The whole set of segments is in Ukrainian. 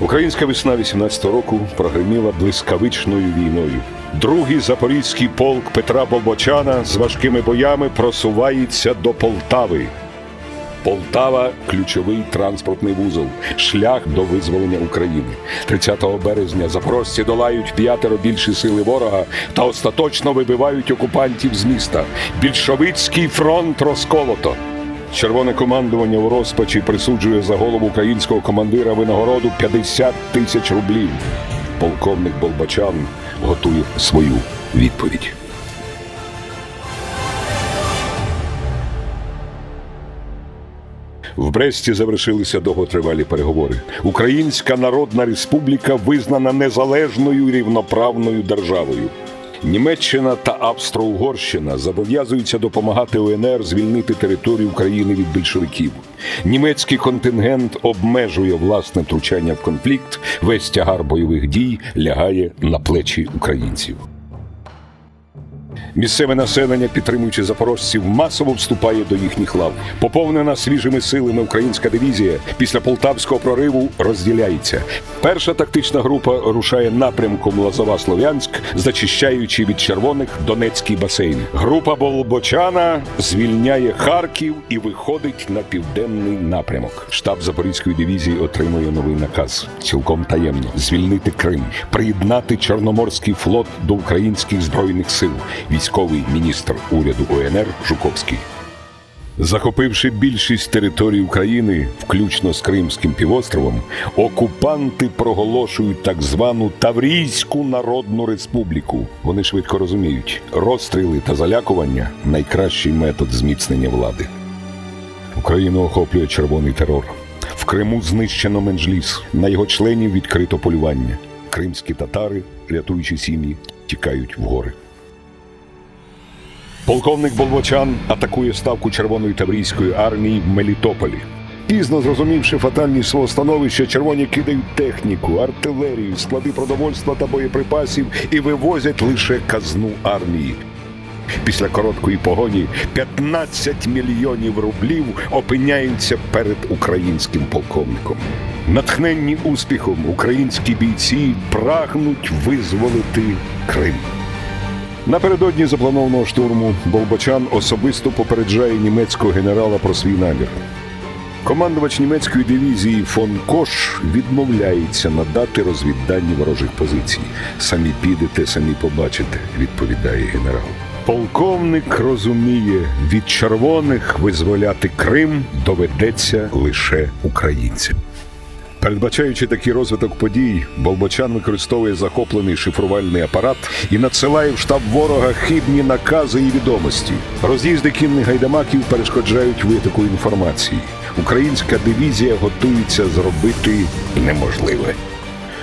Українська весна 18-го року прогреміла блискавичною війною. Другий запорізький полк Петра Болбочана з важкими боями просувається до Полтави. Полтава ключовий транспортний вузол, шлях до визволення України. 30 березня запорожці долають п'ятеро більші сили ворога та остаточно вибивають окупантів з міста. Більшовицький фронт розколото. Червоне командування у розпачі присуджує за голову українського командира винагороду 50 тисяч рублів. Полковник Болбачан готує свою відповідь. В Бресті завершилися довготривалі переговори. Українська Народна Республіка визнана незалежною рівноправною державою. Німеччина та Австро-Угорщина зобов'язуються допомагати УНР звільнити територію України від більшовиків. Німецький контингент обмежує власне втручання в конфлікт. Весь тягар бойових дій лягає на плечі українців. Місцеве населення, підтримуючи запорожців, масово вступає до їхніх лав. Поповнена свіжими силами українська дивізія після полтавського прориву розділяється. Перша тактична група рушає напрямком Лазова-Слов'янськ, зачищаючи від червоних Донецький басейн. Група Болбочана звільняє Харків і виходить на південний напрямок. Штаб Запорізької дивізії отримує новий наказ цілком таємно звільнити Крим, приєднати Чорноморський флот до українських збройних сил. Військовий міністр уряду УНР Жуковський. Захопивши більшість територій України, включно з Кримським півостровом, окупанти проголошують так звану Таврійську Народну Республіку. Вони швидко розуміють, розстріли та залякування найкращий метод зміцнення влади. Україну охоплює червоний терор. В Криму знищено менджліс. На його членів відкрито полювання. Кримські татари, рятуючи сім'ї, тікають в гори. Полковник Болбочан атакує ставку Червоної Таврійської армії в Мелітополі. Пізно зрозумівши фатальність свого становища, червоні кидають техніку, артилерію, склади продовольства та боєприпасів і вивозять лише казну армії. Після короткої погоні 15 мільйонів рублів опиняються перед українським полковником. Натхненні успіхом українські бійці прагнуть визволити Крим. Напередодні запланованого штурму Болбочан особисто попереджає німецького генерала про свій намір. Командувач німецької дивізії фон Кош відмовляється надати розвіддані ворожих позицій. Самі підете, самі побачите, відповідає генерал. Полковник розуміє, від червоних визволяти Крим доведеться лише українцям. Передбачаючи такий розвиток подій, Болбочан використовує захоплений шифрувальний апарат і надсилає в штаб ворога хибні накази і відомості. Роз'їзди кінних гайдамаків перешкоджають витоку інформації. Українська дивізія готується зробити неможливе.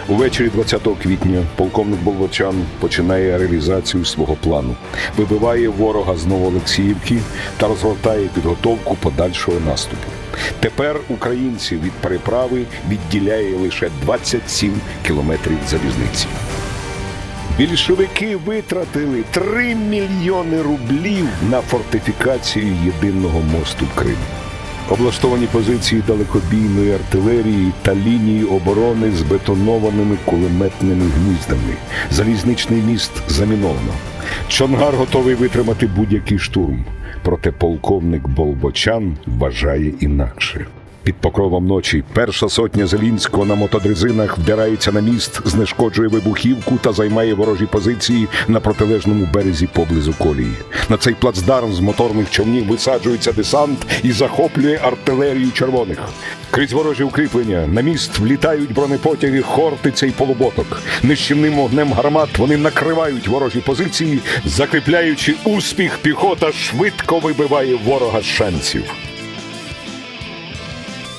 Увечері 20 квітня полковник Болбочан починає реалізацію свого плану, вибиває ворога з Новоолексіївки та розгортає підготовку подальшого наступу. Тепер українців від переправи відділяє лише 27 кілометрів залізниці. Більшовики витратили 3 мільйони рублів на фортифікацію єдиного мосту в Крим. Облаштовані позиції далекобійної артилерії та лінії оборони з бетонованими кулеметними гніздами. Залізничний міст заміновано. Чонгар готовий витримати будь-який штурм. Проте полковник Болбочан вважає інакше. Під покровом ночі перша сотня Зелінського на мотодрезинах вдирається на міст, знешкоджує вибухівку та займає ворожі позиції на протилежному березі поблизу колії. На цей плацдарм з моторних човнів висаджується десант і захоплює артилерію червоних. Крізь ворожі укріплення на міст влітають бронепотяги Хортиця й полуботок. Нищівним вогнем гармат вони накривають ворожі позиції, закріпляючи успіх, піхота швидко вибиває ворога з шансів.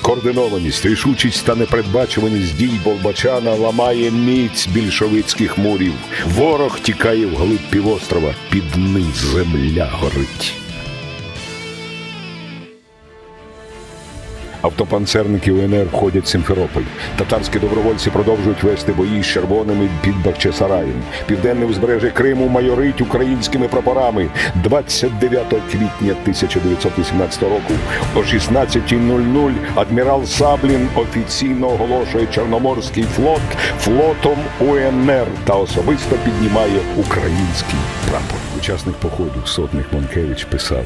Координованість, рішучість та непередбачуваність дій Болбачана ламає міць більшовицьких мурів. Ворог тікає вглиб півострова, під низ земля горить. Автопанцерники УНР входять в Сімферополь. Татарські добровольці продовжують вести бої з червоними під Бахчисараєм. Південне узбережжя Криму майорить українськими прапорами. 29 квітня 1918 року о 16.00 адмірал Саблін офіційно оголошує Чорноморський флот флотом УНР та особисто піднімає український прапор. Учасник походу сотник Монкевич писав: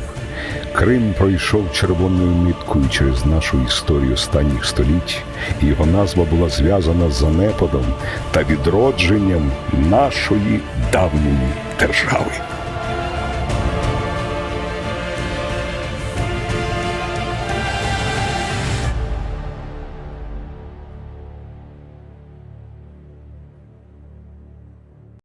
Крим пройшов червоною ниткою через нашу історію останніх століть, і його назва була зв'язана з занепадом та відродженням нашої давньої держави.